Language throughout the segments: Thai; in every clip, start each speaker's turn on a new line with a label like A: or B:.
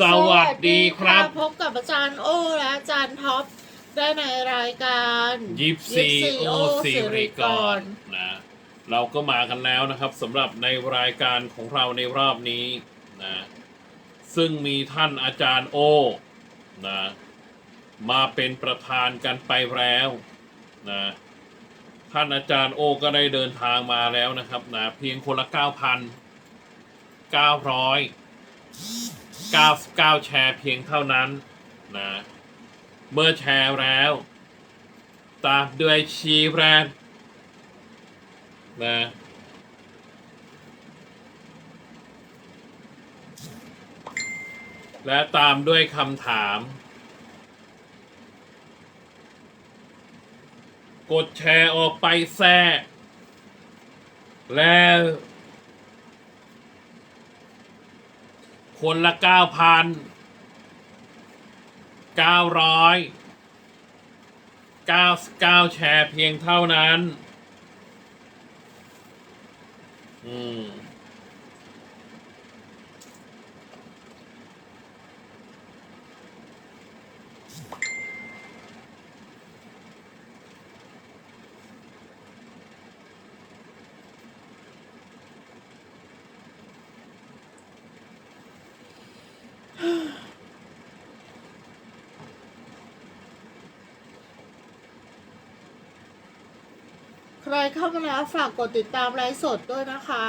A: สวัสดีครับ
B: พบกับอาจารย์โอและอาจารย์ท็อปได้ในรายการ
A: ยิปซี
B: Gypsy
A: โอ
B: O
A: ซีริกรนะเราก็มากันแล้วนะครับสำหรับในรายการของเราในรอบนี้นะซึ่งมีท่านอาจารย์โอนะมาเป็นประธานกันไปแล้วนะท่านอาจารย์โอก็ได้เดินทางมาแล้วนะครับนะเพียงคนละ9,900 99 แชร์เพียงเท่านั้นนะเมื่อแชร์แล้ว ตามด้วยชีแบรนด์นะและตามด้วยคำถาม กดแชร์ออกไปแซ่แล้ว คนละเก้าพันเก้าร้อยเก้าเก้าแชร์เพียงเท่านั้น อืม
B: ใครเข้ามาแล้วฝากกดติดตามไลฟ์สดด้วยนะคะ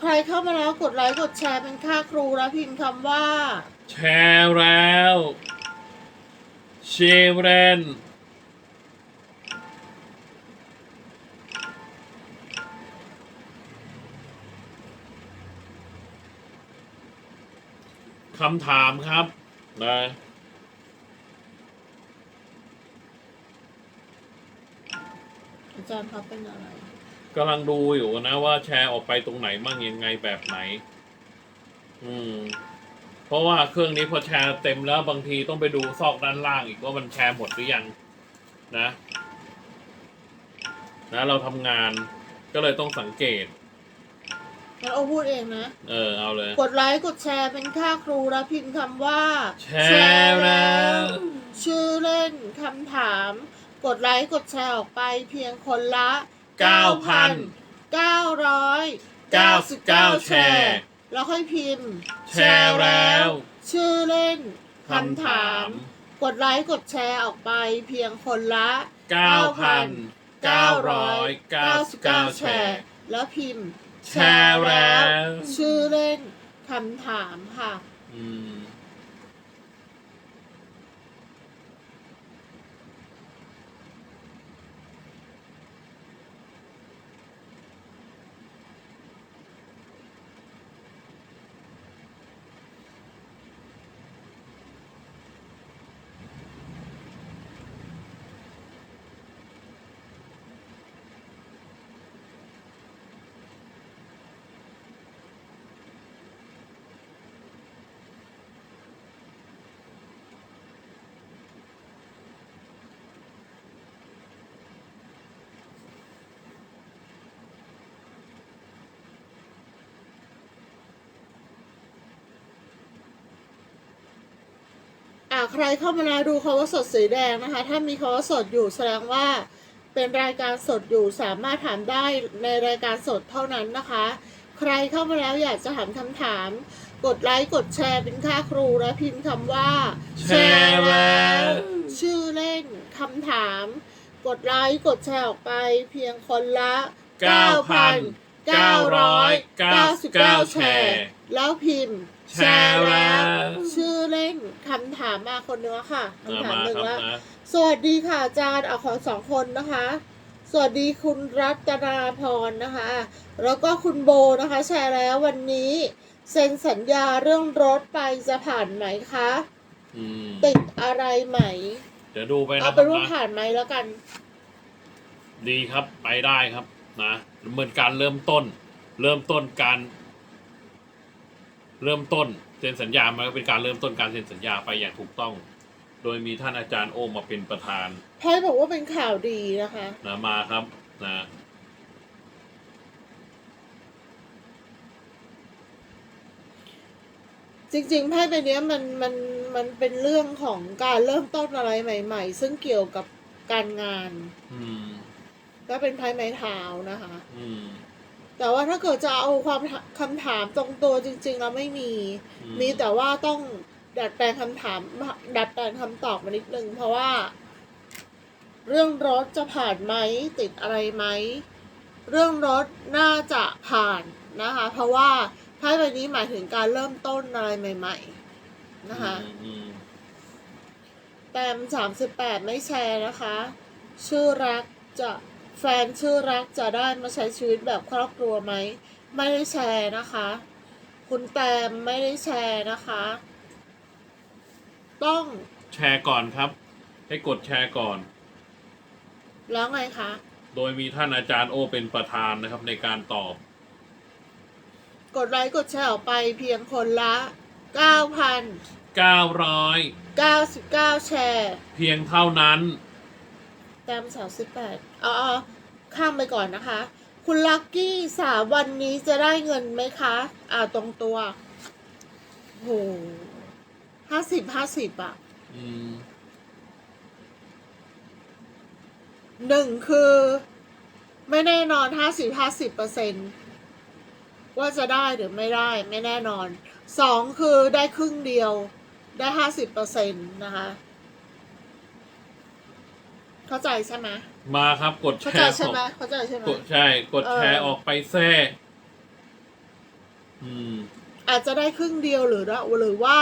B: ใครเข้ามาแล้วกดไลค์กดแชร์เป็นค่าครูและพิมพ์คำว่า
A: แชร์แล้วเชฟเรน คำถามครับนะ
B: อาจารย์ครับเป็นอะไร
A: กำลังดูอยู่นะว่าแชร์ออกไปตรงไหนมั่งยังไงแบบไหน อืม เพราะว่าเครื่องนี้พอแชร์เต็มแล้วบางทีต้องไปดูซอกด้านล่างอีกว่ามันแชร์หมดหรือยัง นะ นะ เราทำงานก็เลยต้องสังเกต
B: งั้นโอพูดเองนะ
A: เออเอาเลย
B: กดไลค์กดแชร์เป็นค่าครูและพิมพ์คำว่า
A: แชร์แล้ว
B: ชื่อเล่นคำถาม กดไลค์กดแชร์ออกไปเพียงคนละ
A: 9,000
B: 999แชร์ แล้วค่อยพิมพ์
A: แชร์แล้ว
B: ชื่อเล่น
A: คำถาม
B: กดไลค์กดแชร์ออกไปเพียงคนละ
A: 9,999 แชร์
B: แล้วพิมพ์
A: แชร์แล้ว
B: ชื่อเล่นคำถามค่ะ
A: อืม
B: ใครเข้ามาแล้วดูคำว่าสดสีแดงนะคะ ถ้ามีคำว่าสดอยู่แสดงว่าเป็นรายการสดอยู่สามารถถามได้ในรายการสดเท่านั้นนะคะ ใครเข้ามาแล้วอยากจะถามคำถาม กดไลค์กดแชร์เป็นค่าครูและพิมพ์คำว่า
A: แชร์แล้ว
B: ชื่อเล่นคำถาม กดไลค์กดแชร์ออกไปเพียงคนละ
A: 9,999
B: แชร์ แล้วพิมพ์
A: แชร์แล้ว
B: ชื่อเล่นคำถามมาคนหนึงแล้วค่ะ
A: เอา
B: คำถาม
A: มา
B: หนึ่ง
A: ครับ
B: แล้ว
A: นะ
B: สวัสดีค่ะอาจารย์เอาขอสองคนนะคะ สวัสดีคุณรัตนาพรนะคะ แล้วก็คุณโบนะคะ แชร์แล้ววันนี้เซ็นสัญญาเรื่องรถไปจะผ่านไหมคะ
A: อืม
B: ติดอะไรไหม
A: เดี๋ยวดูไปนะค
B: เอา
A: รับ
B: เป็นว่า
A: นะ
B: ผ่านไหมแล้วกัน
A: ดีครับไปได้ครับนะ เหมือนการเริ่มต้น เริ่มต้นการ เริ่มต้นเซ็นสัญญา มันก็เป็นการเริ่มต้นการเซ็นสัญญาไปอย่างถูกต้อง โดยมีท่านอาจารย์โอมาเป็นประธาน
B: ไพ่บอกว่าเป็นข่าวดีนะคะ
A: นะมาครับนะ
B: จริงๆไพ่ใบเนี้ยมันมันมันเป็นเรื่องของการเริ่มต้นอะไรใหม่ ๆ ซึ่งเกี่ยวกับการงาน
A: อืม
B: ก็เป็นไพ่ไม้เท้านะคะ
A: อืม
B: แต่ว่าถ้าเกิดจะเอาความคำถามตรงตัวจริง ๆ แล้วไม่มี
A: อื
B: มีแต่ว่าต้องดัดแปลงคำถาม ดัดแปลงคำตอบมานิดนึง เพราะว่า เรื่องรถจะผ่านไหมติดอะไรไหม เรื่องรถน่าจะผ่านนะคะ เพราะว่าไพ่ใบนี้หมายถึงการเริ่มต้นอะไรใหม่ ๆ นะคะ
A: อืมอืม
B: แต้มสามสิบแปดไม่แชร์นะคะ ชื่อรักจะ แฟนชื่อรักจะได้มาใช้ชีวิตแบบครอบครัวไหม ไม่ได้แชร์นะคะ คุณแตมไม่ได้แชร์นะคะ ต้อง
A: แชร์ก่อนครับ ให้กดแชร์ก่อน
B: แล้วไงคะ
A: โดยมีท่านอาจารย์โอเป็นประธานนะครับในการตอบ
B: กดไลค์กดแชร์ออกไปเพียงคนละ9,099
A: 900
B: แชร์
A: เพียงเท่านั้น
B: แต้ม38เอา เอาข้ามไปก่อนนะคะ คุณลักกี้สามวันนี้จะได้เงินไหมคะ อ่าตรงตัวโหห้าสิบห้าสิบอะ
A: อืม
B: หนึ่งคือ ไม่แน่นอนห้าสิบห้าสิบเปอร์เซ็นว่าจะได้หรือไม่ได้ ไม่แน่นอนสองคือได้ครึ่งเดียวได้ห้าสิบเปอร์เซ็นต์นะคะ เข้าใจใช่ไหม
A: มาครับกดแช
B: เข้าใจ
A: ร์
B: ใช่
A: ออก
B: ไหมเข้าใจใช่ไหม
A: กดใช่กดแชร์
B: เออ
A: ออกไปแท้อืม
B: อาจจะได้ครึ่งเดียวหรือหรือว่า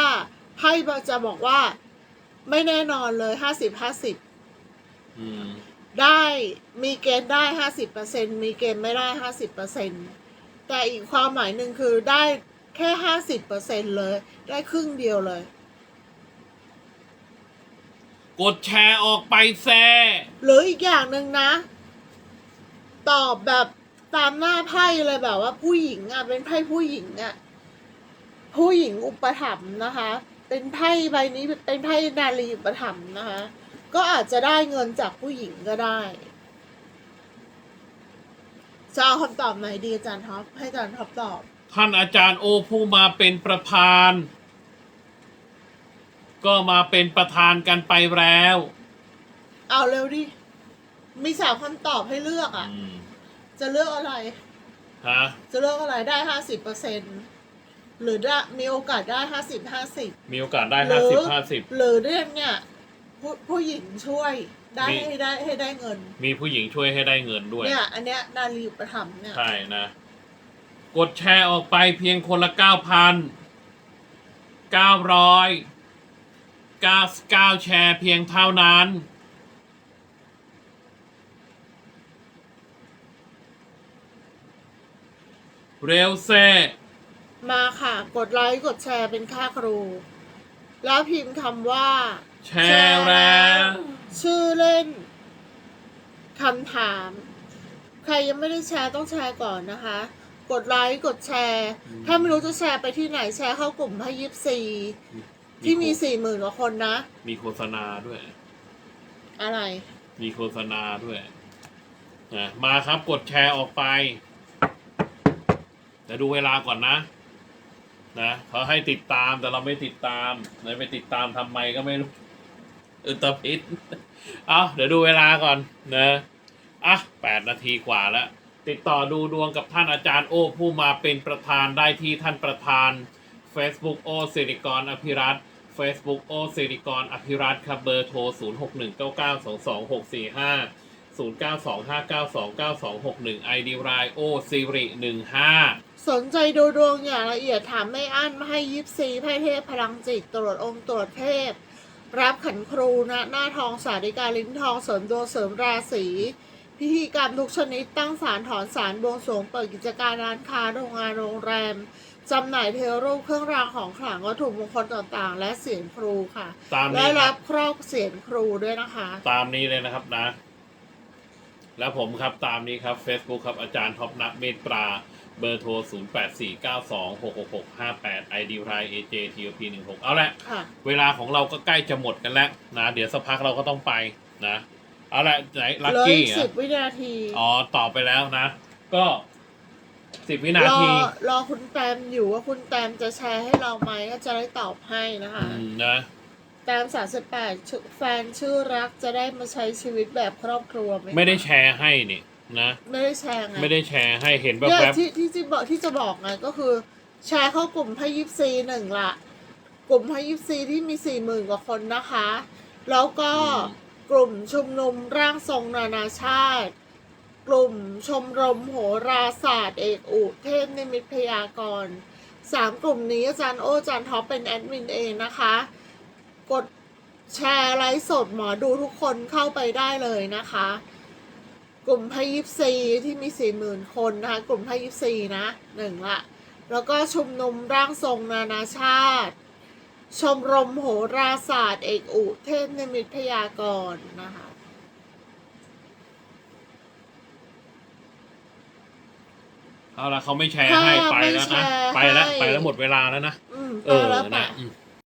B: ไพ่จะบอกว่า ไม่แน่นอนเลยห้าสิบห้าสิบ
A: อืม
B: ได้มีเกณฑ์ได้ห้าสิบเปอร์เซ็นมีเกณฑ์ไม่ได้ห้าสิบเปอร์เซ็นแต่อีกความหมายหนึ่งคือได้แค่ห้าสิบเปอร์เซ็นเลย ได้ครึ่งเดียวเลย
A: กดแชร์ออกไปแท้
B: หรืออีกอย่างหนึ่งนะ ตอบแบบตามหน้าไพ่เลยแบบว่าผู้หญิงอะเป็นไพ่ผู้หญิงอะผู้หญิงอุปถัมภ์นะคะ เป็นไพ่ใบนี้เป็นไพ่นารีอุปถัมภ์นะคะ ก็อาจจะได้เงินจากผู้หญิงก็ได้จะเอาคำตอบไหนดีอาจารย์ท็อปให้อาจารย์ท็อปตอบ
A: ท่านอาจารย์โอผู้มาเป็นประธาน ก็มาเป็นประธานกันไปแล้ว
B: เอาเร็วดิ มีสามคำตอบให้เลือกอะ
A: อืม
B: จะเลือกอะไร
A: ฮะ
B: จะเลือกอะไรได้ห้าสิบเปอร์เซ็นหรือได้มีโอกาสได้ห้าสิบห้าสิบ
A: มีโอกาสได้
B: หรื
A: ห้า
B: อ
A: สิบห้าสิบ
B: หรือเรื่องเนี่ยผู้ผู้หญิงช่วยได้
A: มี
B: ให้ได้ให้ได้เงิน
A: มีผู้หญิงช่วยให้ได้เงินด้วย
B: เนี่ย อันเนี้ยนารีอุปถัมภ์เนี่ย
A: ใช่นะ กดแชร์ออกไปเพียงคนละเก้าพันเก้าร้อย เก้าเก้าแชร์เพียงเท่านั้น เร็วเซ่
B: มาค่ะ กดไลค์กดแชร์เป็นค่าครู แล้วพิมพ์คำว่า
A: แชร์แล้ว
B: ชื่อเล่นคำถาม ใครยังไม่ได้แชร์ต้องแชร์ก่อนนะคะ กดไลค์กดแชร์ ถ้าไม่รู้จะแชร์ไปที่ไหนแชร์เข้ากลุ่มพยิบซี ที่มีสี่หมื่นกว่าคนนะ
A: มีโฆษณาด้วย
B: อะไร
A: มีโฆษณาด้วยนะมาครับกดแชร์ออกไปเดี๋ยวดูเวลาก่อนนะ นะเขาให้ติดตามแต่เราไม่ติดตามไหนไปติดตามทำไมก็ไม่รู้อุตพิษเอาเดี๋ยวดูเวลาก่อนนะอะแปดนาทีกว่าแล้ว ติดต่อดูดวงกับท่านอาจารย์โอผู้มาเป็นประธานได้ที่ท่านประธาน Facebook โอสิริกรอภิรัต Facebook โอสิริกรอภิรัตครับเบอร์โทร 0 6 1 9 9 2 2 6 4 5 0 9 2 5 9 2 9 2 6 1 ID รายโอสิริ15
B: สนใจดูดวงอย่างละเอียดถามไม่อั้นมาให้ยิปซีไพ่เทพพลังจิตตรวจองค์ตรวจเทพ รับขันครูนะหน้าทองสาริกาลิ้นทองเสริมดวงเสริมราศีพิธีกรรมทุกชนิดตั้งศาลถอนศาลบวงสรวงเปิดกิจการร้านค้าโรงงานโรงแรม จำหน่ายเทวรูปเครื่องรางของขลังวัตถุมงคลต่างๆ และเสียงครูค่ะ
A: ตาม
B: และ
A: นี้ค
B: รั
A: รั
B: บบครอบเสียงครูด้วยนะคะ
A: ตามนี้เลยนะครับนะ แล้วผมครับตามนี้ครับ Facebook ครับอาจารย์ท็อปนักเมตตราเบอร์โทร 0 8 4 9 2 6 6 6 5 8 ID ราย AJ TOP 1 6 เอาละ
B: ค่ะ
A: เวลาของเราก็ใกล้จะหมดกันแล้วนะ เดี๋ยวสักพักเราก็ต้องไปนะ เอเอาละไหนลัก
B: เหลย
A: กี้
B: สิบวินาที
A: อ๋อตอบไปแล้วนะ ก็ สิบวินาร
B: อ
A: ที
B: รอคุณแตมอยู่ว่าคุณแตมจะแชร์ให้เราไหมก็จะได้ตอบให้นะคะ
A: อืมนะ
B: แตมสามสิบแปดแฟนชื่อรักจะได้มาใช้ชีวิตแบบครอบครัวไหมคะ
A: ไม่ได้แชร์ให้นี่นะ
B: ไม่ได้แชร์ไง
A: ไม่ได้แชร์ให้เห็นแบ
B: เนี่ย
A: บ
B: ที่ที่ที่บอกที่จะบอกไงก็คือ แชร์เข้ากลุ่มพยิปซีหนึ่งละ กลุ่มพยิปซีที่มีสี่หมื่นกว่าคนนะคะ แล้วก็กลุ่มชุมนุมร่างทรงนานาชาติ กลุ่มชมรมโหราศาสตร์เอกอุเทพนิมิตพยากรณ์สามกลุ่มนี้อาจารย์โออาจารย์ท็อปเป็นแอดมินเองนะคะ กดแชร์ไลฟ์สดหมอดูทุกคนเข้าไปได้เลยนะคะ กลุ่มพยิปซีที่มีสี่หมื่นคนนะคะกลุ่มพยิปซีนะหนึ่งละ แล้วก็ชุมนุมร่างทรงนานาชาติ ชมรมโหราศาสตร์เอกอุเทพนิมิตพยากรณ์นะคะ
A: เอาละเขาไม่แชร์ให้
B: ค่ะ
A: ไปแล้ว
B: ไม่
A: นะ
B: แชร์
A: ไปแล้ว
B: ให้
A: ไปแล้วหมดเวลาแล้วนะ
B: อืม
A: เอ
B: ไป
A: อ
B: แล้ว
A: นะ
B: ปะ
A: อืม